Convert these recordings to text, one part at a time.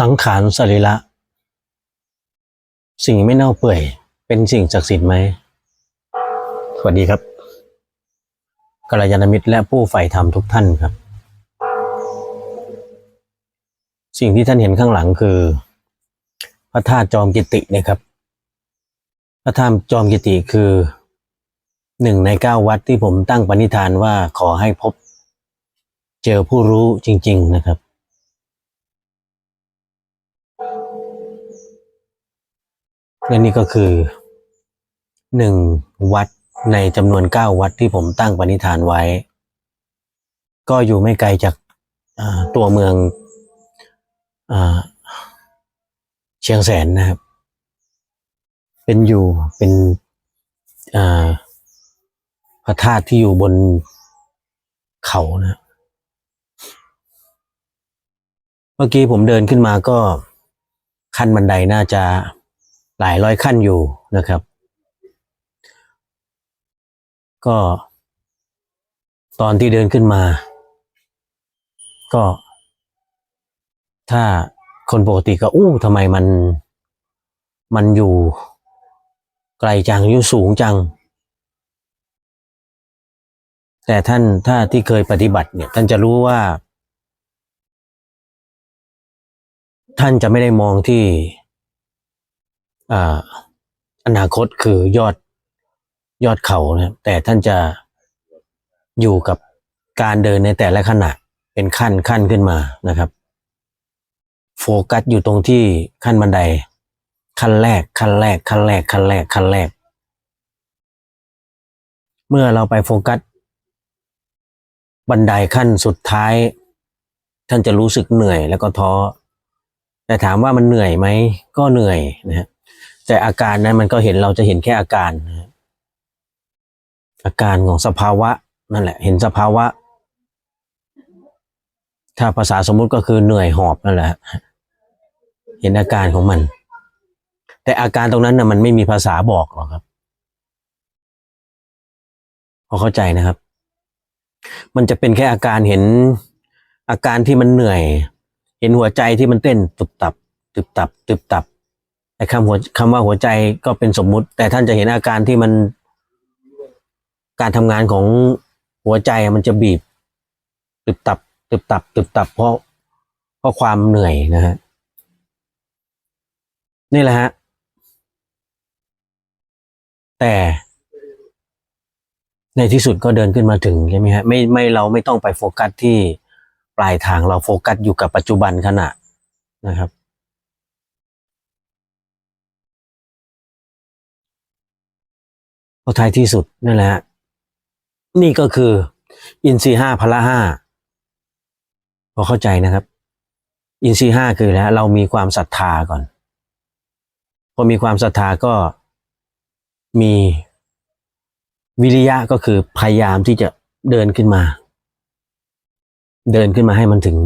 สังขารสรีระสิ่งไม่เน่าเปื่อย เป็นสิ่งศักดิ์สิทธิ์ไหม สวัสดีครับกัลยาณมิตรและผู้ใฝ่ธรรมทุกท่านครับ สิ่งที่ท่านเห็นข้างหลังคือ พระธาตุจอมกิตินะครับ พระธาตุจอมกิติคือหนึ่งในเก้าวัดที่ผมตั้งปณิธานว่าขอให้พบ เจอผู้รู้จริง ๆ นะครับ และนี่ก็คือหนึ่งวัดในจำนวนเก้าวัดที่ผมตั้งปณิธานไว้ ก็อยู่ไม่ไกลจากตัวเมืองอเชียงแสนนะครับ เป็นอยู่เป็นพระธาตุที่อยู่บนเขานะเมื่อกี้ผมเดินขึ้นมาก็ขั้นบันไดน่าจะ หลายร้อยขั้นอยู่นะครับ ก็ ตอนที่เดินขึ้นมา ก็ ถ้าคนปกติก็อู้ทำไมมันมันอยู่ไกลจังอยู่สูงจัง แต่ท่านถ้าที่เคยปฏิบัติเนี่ย ท่านจะรู้ว่า ท่านจะไม่ได้มองที่ อนาคตคือยอดยอดเขานะครับแต่ท่านจะอยู่กับการเดินในแต่ละขณะเป็นขั้นขั้นขึ้นมานะครับ โฟกัสอยู่ตรงที่ขั้นบันได ขั้นแรก ขั้นแรก ขั้นแรก ขั้นแรก ขั้นแรก เมื่อเราไปโฟกัส บันไดขั้นสุดท้าย ท่านจะรู้สึกเหนื่อยแล้วก็ท้อแต่ถามว่ามันเหนื่อยไหมก็เหนื่อยนะฮะ แต่อาการนั้นมันก็เห็นเราจะเห็นแค่อาการนะอาการของสภาวะนั่นแหละ เห็นสภาวะ ถ้าภาษาสมมุติก็คือเหนื่อยหอบนั่นแหละเห็นอาการของมัน แต่อาการตรงนั้นนะมันไม่มีภาษาบอกหรอกครับพอเข้าใจนะครับ มันจะเป็นแค่อาการเห็นอาการที่มันเหนื่อย เห็นหัวใจที่มันเต้นตุบตับ ตุบตับ ตุบตับ อ้คำหัวคำว่าหัวใจก็เป็นสมมุติ แต่ท่านจะเห็นอาการที่มัน การทำงานของหัวใจมันจะบีบตุบตับตุบตับตุบตับเพราะเพราะความเหนื่อยนะฮะนี่แหละฮะแต่ในที่สุดก็เดินขึ้นมาถึงใช่ไหมฮะไม่ไม่เราไม่ต้องไปโฟกัสที่ปลายทางเราโฟกัสอยู่กับปัจจุบันขณะนะครับ พอท้ายที่สุดนั่นแหละนี่ก็คือ อินทรีห้าพละห้าพอเข้าใจนะครับ อินทรีห้าคือแล้วเรามีความศรัทธาก่อน พอมีความศรัทธาก็มีวิริยะก็คือพยายามที่จะเดินขึ้นมา เดินขึ้นมาให้มันถึง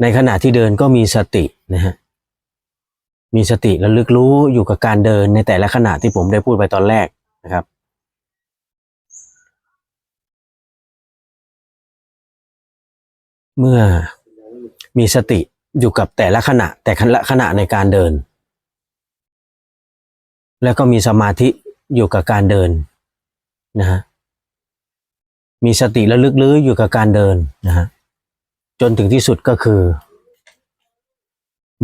ในขณะที่เดินก็มีสตินะฮะ มีสติระลึกรู้อยู่กับการเดินในแต่ละขณะที่ผมได้พูดไปตอนแรกนะครับ เมื่อมีสติอยู่กับแต่ละขณะ แต่ละขณะในการเดิน แล้วก็มีสมาธิอยู่กับการเดินนะฮะมีสติระลึกรู้อยู่กับการเดินนะฮะจนถึงที่สุดก็คือ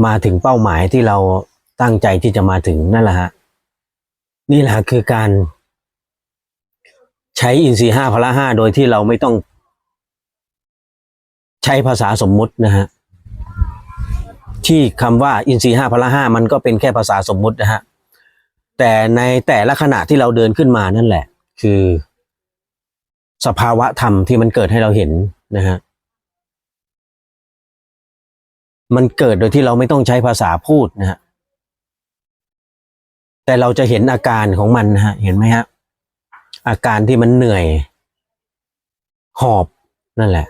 มาถึงเป้าหมายที่เราตั้งใจที่จะมาถึงนั่นแหละฮะนี่แหละคือการใช้อินทรีย์ห้าพละห้าโดยที่เราไม่ต้อง ใช้ภาษาสมมุตินะฮะที่คำว่าอินทรีย์ห้าพละห้ามันก็เป็นแค่ภาษาสมมุตินะฮะแต่ในแต่ละขณะที่เราเดินขึ้นมานั่นแหละ คือ สภาวะธรรมที่มันเกิดให้เราเห็นนะฮะ มันเกิดโดยที่เราไม่ต้องใช้ภาษาพูดนะฮะแต่เราจะเห็นอาการของมันนะฮะเห็นไหมฮะอาการที่มันเหนื่อย หอบนั่นแหละ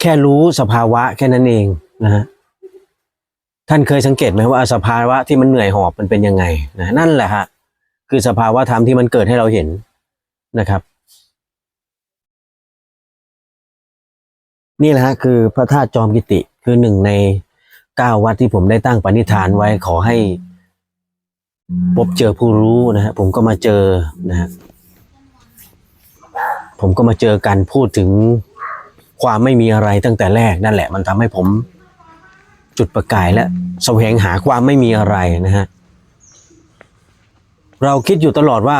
แค่รู้สภาวะแค่นั้นเองนะฮะท่านเคยสังเกตไหมว่าสภาวะที่มันเหนื่อยหอบมันเป็นยังไงนะนั่นแหละฮะคือสภาวะธรรมที่มันเกิดให้เราเห็นนะครับ นี่แหละฮะคือพระธาตุจอมกิติ คือหนึ่งในเก้าวัดที่ผมได้ตั้งปณิธานไว้ขอให้พบเจอผู้รู้นะฮะผมก็มาเจอนะฮะผมก็มาเจอกันพูดถึงความไม่มีอะไรตั้งแต่แรกนั่นแหละ มันทำให้ผมจุดประกายและแสวงหาความไม่มีอะไรนะฮะเราคิดอยู่ตลอดว่า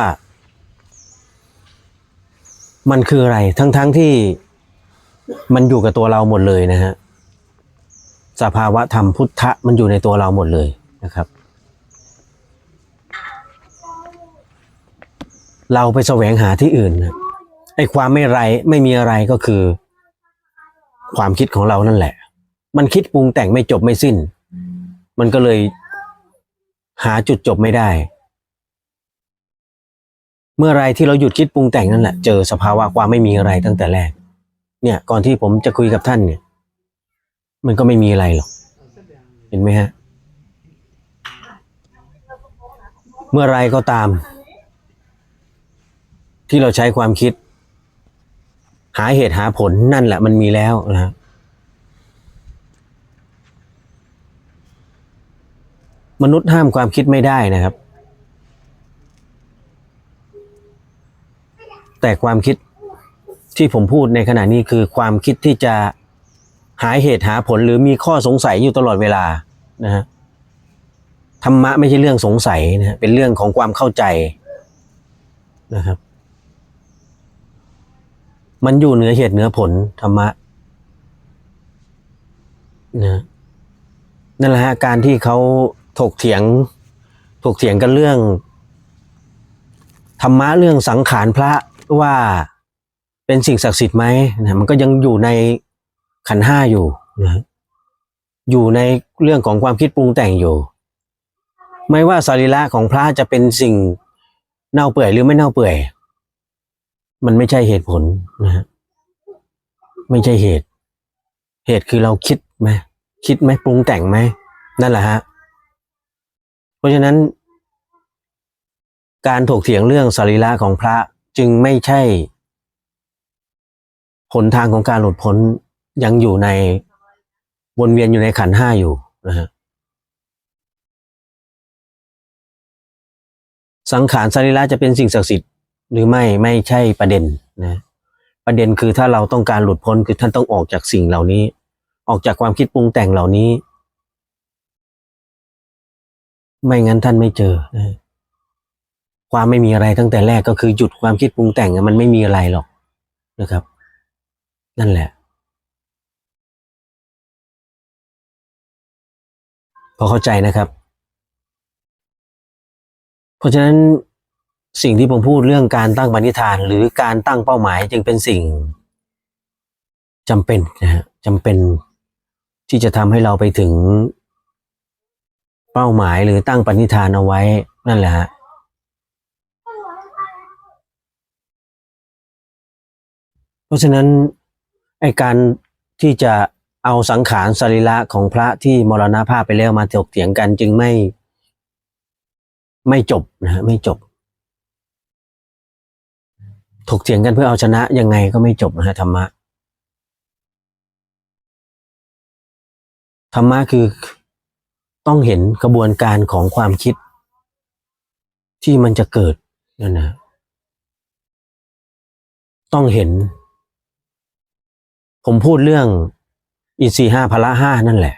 มันคืออะไร ทั้งๆทที่มันอยู่กับตัวเราหมดเลยนะฮะ สภาวะธรรมพุทธะมันอยู่ในตัวเราหมดเลยนะครับ เราไปแสวงหาที่อื่นนะไอ้ความไม่ไรไม่มีอะไรก็คือ ความคิดของเรานั่นแหละ มันคิดปรุงแต่งไม่จบไม่สิ้น มันก็เลยหาจุดจบไม่ได้ เมื่อไรที่เราหยุดคิดปรุงแต่งนั่นแหละเจอสภาวะความไม่มีอะไรตั้งแต่แรก เนี่ยก่อนที่ผมจะคุยกับท่านเนี่ย มันก็ไม่มีอะไรหรอก เห็นไหมฮะ เมื่อไรก็ตาม ที่เราใช้ความคิด หาเหตุหาผลนั่นแหละมันมีแล้วนะมนุษย์ห้ามความคิดไม่ได้นะครับ แต่ความคิดที่ผมพูดในขณะนี้คือความคิดที่จะ หาเหตุหาผลหรือมีข้อสงสัยอยู่ตลอดเวลานะฮะธรรมะไม่ใช่เรื่องสงสัยนะฮะเป็นเรื่องของความเข้าใจนะครับ มันอยู่เหนือเหตุเหนือผลธรรมะนะนั่นแหละฮะการที่เขาถกเถียงถกเถียงกันเรื่อง ธรรมะเรื่องสังขารพระว่าเป็นสิ่งศักดิ์สิทธิ์ไหมนะมันก็ยังอยู่ใน ขันห้าอยู่นะอยู่ในเรื่องของความคิดปรุงแต่งอยู่ ไม่ว่าสรีระของพระจะเป็นสิ่งเน่าเปื่อยหรือไม่เน่าเปื่อย มันไม่ใช่เหตุผลนะฮะไม่ใช่เหตุ เหตุคือเราคิดไหมคิดไหมปรุงแต่งไหมนั่นแหละฮะเพราะฉะนั้น การถกเถียงเรื่องสรีระของพระจึงไม่ใช่หนทางของการหลุดพ้น ยังอยู่ในวนเวียนอยู่ในขันห้าอยู่นะฮะสังขารสรีระจะเป็นสิ่งศักดิ์สิทธิ์หรือไม่ไม่ใช่ประเด็นนะประเด็นคือถ้าเราต้องการหลุดพ้นคือท่านต้องออกจากสิ่งเหล่านี้ ออกจากความคิดปรุงแต่งเหล่านี้ ไม่งั้นท่านไม่เจอนะความไม่มีอะไรตั้งแต่แรกก็คือหยุดความคิดปรุงแต่งมันไม่มีอะไรหรอกนะครับ นั่นแหละ พอเข้าใจนะครับ เพราะฉะนั้นสิ่งที่ผมพูดเรื่องการตั้งปณิธาน หรือการตั้งเป้าหมายจึงเป็นสิ่งจำเป็นนะฮะจำเป็นที่จะทำให้เราไปถึงเป้าหมายหรือตั้งปณิธานเอาไว้นั่นแหละฮะเพราะฉะนั้นไอการที่จะ เอาสังขารสรีระของพระที่มรณภาพไปแล้วมาถกเถียงกันจึงไม่ ไม่จบนะฮะไม่จบถกเถียงกันเพื่อเอาชนะยังไงก็ไม่จบนะฮะธรรมะธรรมะคือต้องเห็นกระบวนการของความคิด ที่มันจะเกิดนั่นนะต้องเห็น ผมพูดเรื่อง อินทรีห้าพละห้านั่นแหละ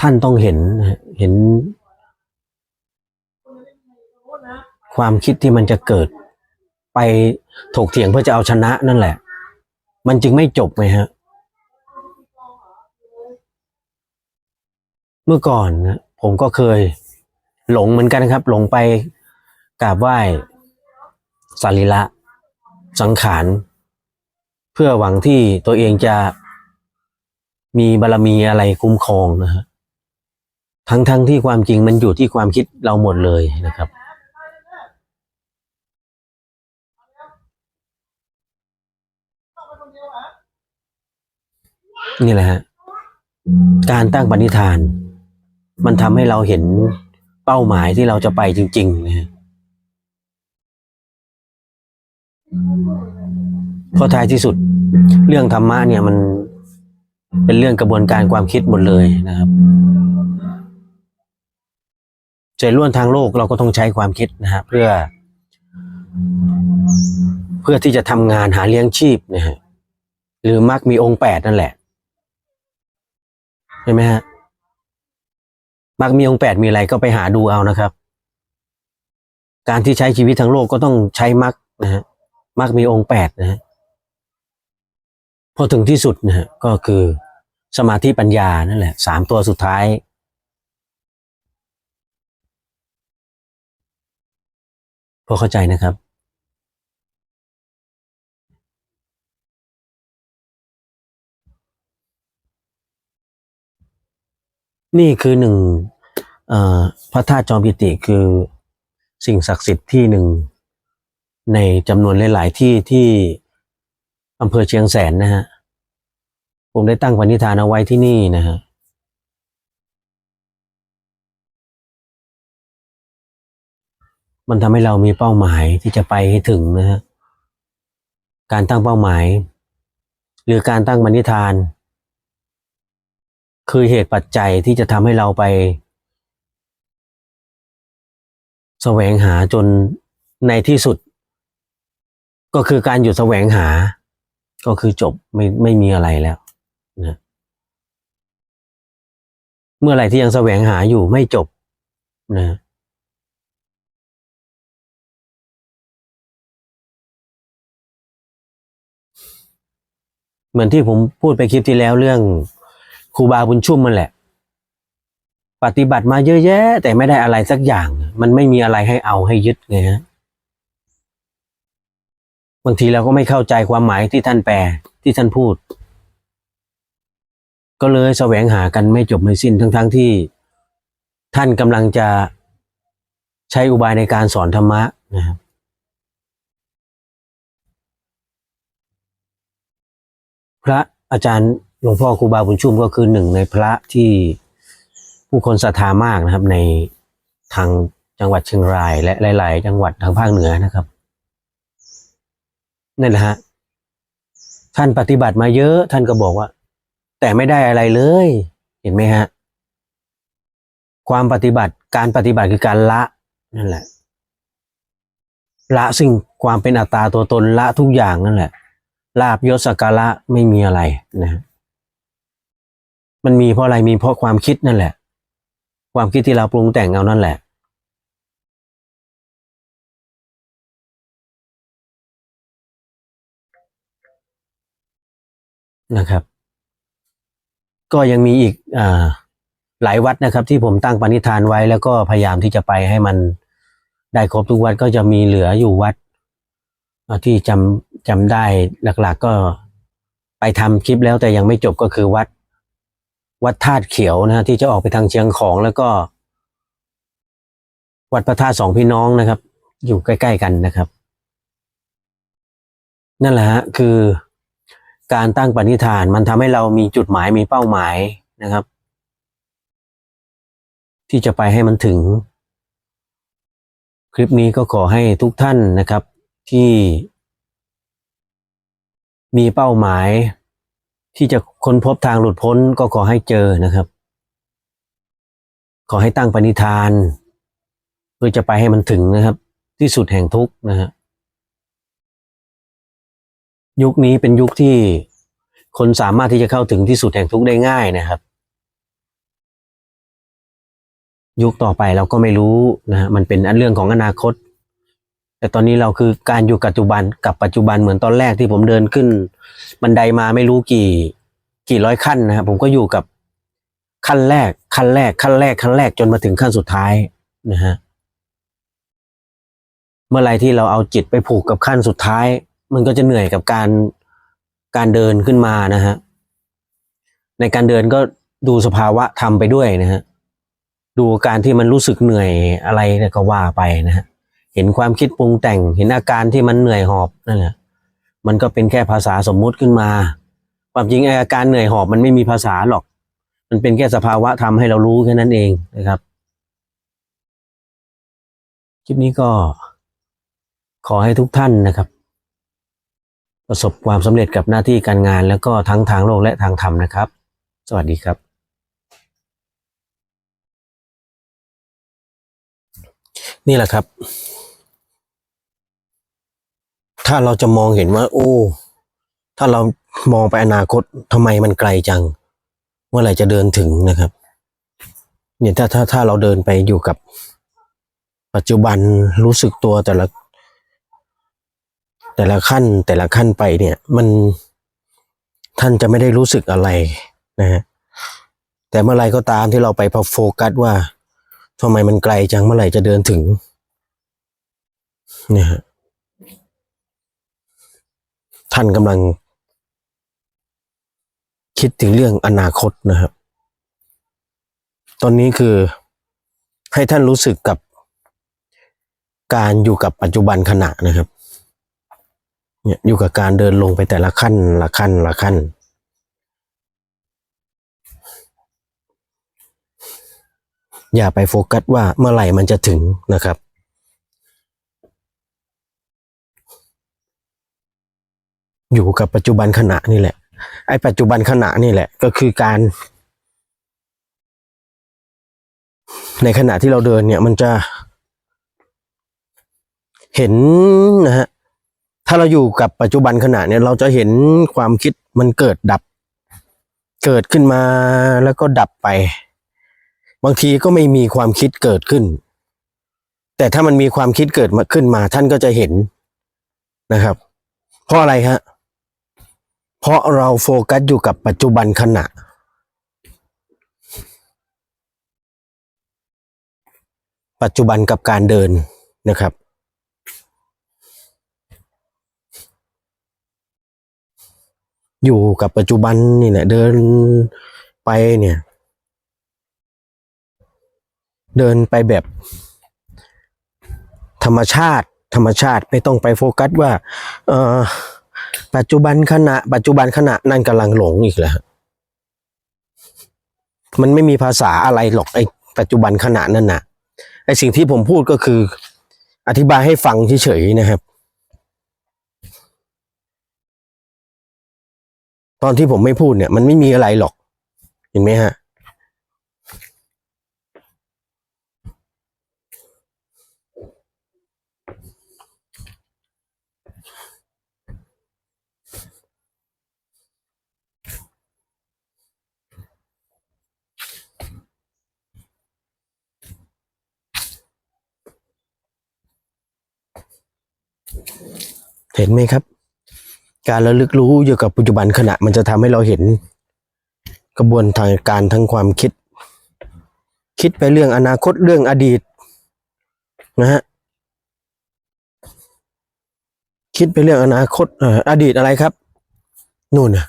ท่านต้องเห็นเห็น ความคิดที่มันจะเกิด ไปถกเถียงเพื่อจะเอาชนะนั่นแหละ มันจึงไม่จบไงฮะ เมื่อก่อนนะผมก็เคยหลงเหมือนกันครับ หลงไปกราบไหว้สรีระสังขาร พื่อหวังที่ตัวเองจะมีบารมีอะไรคุ้มครองนะฮะทั้งทั้งที่ความจริงมันอยู่ที่ความคิดเราหมดเลยนะครับ นี่แหละฮะการตั้งปณิธาน มันทำให้เราเห็นเป้าหมายที่เราจะไปจริงๆนะฮะ เพราะท้ายที่สุดเรื่องธรรมะเนี่ยมันเป็นเรื่องกระบวนการความคิดหมดเลยนะครับใจล้วนทางโลกเราก็ต้องใช้ความคิดนะฮะเพื่อ เพื่อที่จะทำงานหาเลี้ยงชีพนะฮะหรือมักมีองค์แปดนั่นแหละใช่ไหมฮะมักมีองค์แปดมีอะไรก็ไปหาดูเอานะครับ การที่ใช้ชีวิตทั้งโลกก็ต้องใช้มักนะฮะมักมีองค์แปดนะฮะ พอถึงที่สุดนะฮะก็คือสมาธิปัญญานั่นแหละสามตัวสุดท้าย พอเข้าใจนะครับ นี่คือหนึ่งพระธาตุจอมกิติคือสิ่งศักดิ์สิทธิ์ที่หนึ่งในจำนวนหลาย ๆ ที่ที่ อำเภอเชียงแสนนะฮะ ผมได้ตั้งปณิธานเอาไว้ที่นี่นะฮะมันทำให้เรามีเป้าหมายที่จะไปให้ถึงนะฮะ การตั้งเป้าหมาย หรือการตั้งปณิธาน คือเหตุปัจจัยที่จะทำให้เราไปแสวงหาจนในที่สุด ก็คือการหยุดแสวงหา ก็คือจบไม่ไม่มีอะไรแล้วนะเมื่อไหร่ที่ยังแสวงหาอยู่ไม่จบนะเหมือนที่ผมพูดไปคลิปที่แล้วเรื่องครูบาบุญชุ่มมันแหละ ปฏิบัติมาเยอะแยะ แต่ไม่ได้อะไรสักอย่าง มันไม่มีอะไรให้เอาให้ยึดไงฮะ บางทีเราก็ไม่เข้าใจความหมายที่ท่านแปลที่ท่านพูด ก็เลยแสวงหากันไม่จบไม่สิ้นทั้งๆทที่ ท่านกำลังจะใช้อุบายในการสอนธรรมะนะครับพระอาจารย์หลวงพ่อครูบาบุญชุ่มก็คือหนึ่งในพระที่ผู้คนศรัทธามากนะครับ ในทางจังหวัดเชียงราย และหลาย ๆ จังหวัดทางภาคเหนือนะครับ นั่นแหละฮะท่านปฏิบัติมาเยอะ ท่านก็บอกว่า แต่ไม่ได้อะไรเลย เห็นไหมฮะ ความปฏิบัติการปฏิบัติคือการละนั่นแหละ ละสิ่งความเป็นอัตตาตัวตนละทุกอย่างนั่นแหละลาบยศสักการะไม่มีอะไรนะฮะมันมีเพราะอะไรมีเพราะความคิดนั่นแหละ ความคิดที่เราปรุงแต่งเอานั่นแหละ นะครับ ก็ยังมีอีกอหลายวัดนะครับ ที่ผมตั้งปณิธานไว้แล้วก็พยายามที่จะไปให้มันได้ครบทุกวัดก็จะมีเหลืออยู่วัดที่จำจำได้หลัก ๆ ก็ไปทำคลิปแล้วแต่ยังไม่จบก็คือวัด วัดธาตุเขียวนะฮะที่จะออกไปทางเชียงของแล้วก็ วัดพระธาตุสองพี่น้องนะครับ อยู่ใกล้ ๆ กันนะครับ นั่นแหละฮะคือ การตั้งปณิธานมันทำให้เรามีจุดหมายมีเป้าหมายนะครับ ที่จะไปให้มันถึง คลิปนี้ก็ขอให้ทุกท่านนะครับที่ มีเป้าหมาย ที่จะค้นพบทางหลุดพ้นก็ขอให้เจอนะครับ ขอให้ตั้งปณิธาน เพื่อจะไปให้มันถึงนะครับ ที่สุดแห่งทุกข์นะฮะ ยุคนี้เป็นยุคที่คนสามารถที่จะเข้าถึงที่สุดแห่งทุกข์ได้ง่ายนะครับ ยุคต่อไปเราก็ไม่รู้นะฮะมันเป็นอันเรื่องของอนาคต แต่ตอนนี้เราคือการอยู่ปัจจุบันกับปัจจุบันเหมือนตอนแรกที่ผมเดินขึ้น บันไดมาไม่รู้กี่ กี่ร้อยขั้นนะครับผมก็อยู่กับขั้นแรก ขั้นแรก ขั้นแรก ขั้นแรกจนมาถึงขั้นสุดท้ายนะฮะเมื่อไรที่เราเอาจิตไปผูกกับขั้นสุดท้าย มันก็จะเหนื่อยกับการการเดินขึ้นมานะฮะในการเดินก็ดูสภาวะธรรมไปด้วยนะฮะดูการที่มันรู้สึกเหนื่อยอะไรเนี่ยก็ว่าไปนะฮะเห็นความคิดปรุงแต่ง เห็นอาการที่มันเหนื่อยหอบนั่นแหละมันก็เป็นแค่ภาษาสมมุติขึ้นมา ความจริงอาการเหนื่อยหอบมันไม่มีภาษาหรอก มันเป็นแค่สภาวะธรรมให้เรารู้แค่นั้นเองนะครับคลิปนี้ก็ขอให้ทุกท่านนะครับ ประสบความสำเร็จกับหน้าที่การงาน แล้วก็ทั้งทางโลกและทางธรรมนะครับ สวัสดีครับ นี่แหละครับ ถ้าเราจะมองเห็นว่า โอ้ ถ้าเรามองไปอนาคตทำไมมันไกลจัง เมื่อไหร่จะเดินถึงนะครับ เนี่ยถ้าถ้าถ้าเราเดินไปอยู่กับปัจจุบันรู้สึกตัวแต่ละ แต่ละขั้นแต่ละขั้นไปเนี่ยมันท่านจะไม่ได้รู้สึกอะไรนะฮะแต่เมื่อไรก็ตามที่เราไปพอโฟกัสว่าทำไมมันไกลจังเมื่อไหร่จะเดินถึงเนี่ยฮะท่านกำลัง คิดถึงเรื่องอนาคตนะครับ ตอนนี้คือให้ท่านรู้สึกกับการอยู่กับปัจจุบันขณะนะครับ เนี่ยอยู่กับการเดินลงไปแต่ละขั้นละขั้นละขั้น อย่าไปโฟกัสว่าเมื่อไหร่มันจะถึงนะครับอยู่กับปัจจุบันขณะนี่แหละ ไอ้ปัจจุบันขณะนี่แหละ ก็คือการ ในขณะที่เราเดินเนี่ยมันจะเห็นนะฮะ ถ้าเราอยู่กับปัจจุบันขณะเนี่ยเราจะเห็นความคิดมันเกิดดับ เกิดขึ้นมาแล้วก็ดับไป บางทีก็ไม่มีความคิดเกิดขึ้น แต่ถ้ามันมีความคิดเกิดมาขึ้นมา ท่านก็จะเห็นนะครับ เพราะอะไรฮะเพราะเราโฟกัสอยู่กับปัจจุบันขณะ ปัจจุบันกับการเดินนะครับ อยู่กับปัจจุบันนี่แหละเดินไปเนี่ย เดินไปแบบ ธรรมชาติ ธรรมชาติไม่ต้องไปโฟกัสว่า เออปัจจุบันขณะ ปัจจุบันขณะนั่นกำลังหลงอีกแล้วมันไม่มีภาษาอะไรหรอกไอ้ปัจจุบันขณะนั่นน่ะไอ้สิ่งที่ผมพูดก็คือ อธิบายให้ฟังเฉยๆนะครับ ตอนที่ผมไม่พูดเนี่ย มันไม่มีอะไรหรอก เห็นไหมฮะ เห็นไหมครับ การระลึกรู้อยู่กับปัจจุบันขณะมันจะทำให้เราเห็น กระบวนทางการทั้งความคิด คิดไปเรื่องอนาคตเรื่องอดีตนะฮะคิดไปเรื่องอนาคตออดีตอะไรครับนู่นน่ะ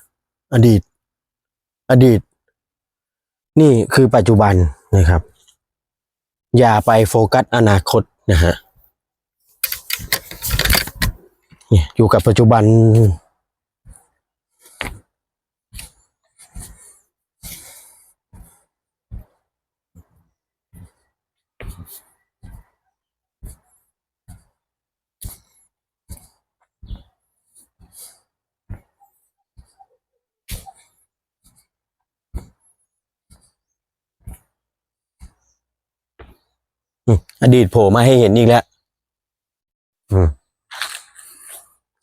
อดีต อดีต นี่คือปัจจุบันนะครับ อย่าไปโฟกัสอนาคตนะฮะอยู่กับปัจจุบัน อดีตโผล่มาให้เห็นอีกแล้ว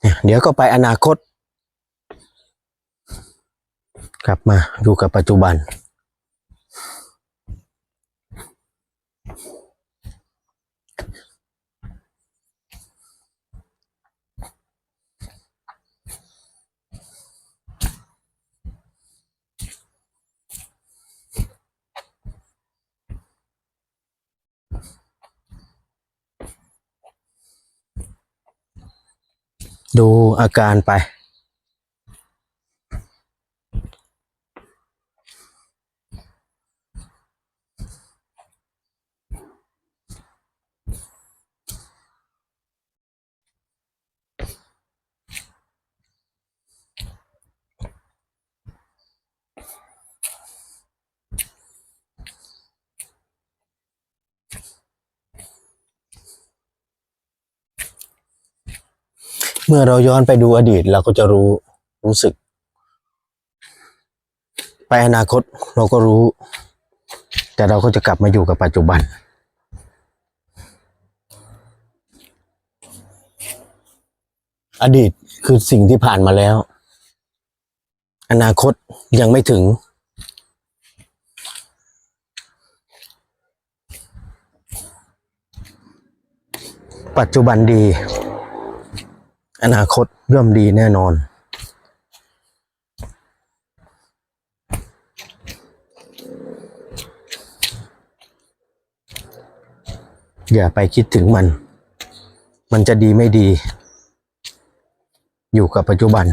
เนี่ยเดี๋ยวก็ไปอนาคต กลับมาอยู่กับปัจจุบัน ดูอาการไป เมื่อเราย้อนไปดูอดีตเราก็จะรู้รู้สึก ไปอนาคตเราก็รู้ แต่เราก็จะกลับมาอยู่กับปัจจุบัน อดีตคือสิ่งที่ผ่านมาแล้ว อนาคตยังไม่ถึง ปัจจุบันดี อนาคตย่อมดีแน่นอน อย่าไปคิดถึงมัน มันจะดีไม่ดี อยู่กับปัจจุบัน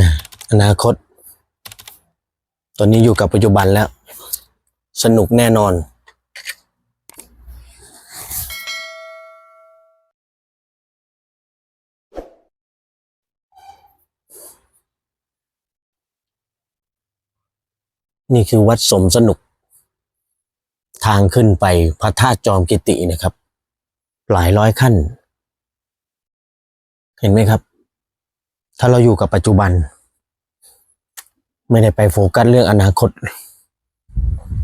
นะอนาคต ตอนนี้อยู่กับปัจจุบันแล้ว สนุกแน่นอนนี่คือวัดสมสนุก ทางขึ้นไปพระธาตุจอมกิตินะครับ หลายร้อยขั้น เห็นไหมครับ ถ้าเราอยู่กับปัจจุบัน ไม่ได้ไปโฟกัสเรื่องอนาคต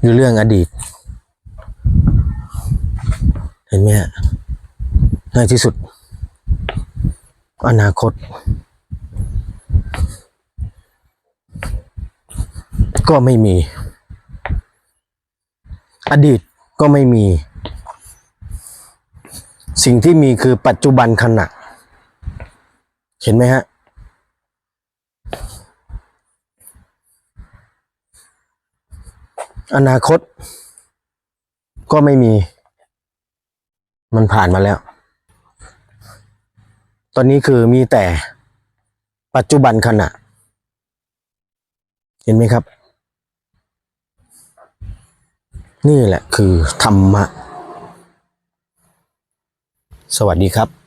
หรือเรื่องอดีต เห็นไหมฮะในที่สุด อนาคต ก็ไม่มี อดีตก็ไม่มี สิ่งที่มีคือปัจจุบันขณะ เห็นไหมฮะ อนาคต ก็ไม่มี มันผ่านมาแล้ว ตอนนี้คือมีแต่ปัจจุบันขณะ เห็นไหมครับ นี่แหละคือธรรมะ สวัสดีครับ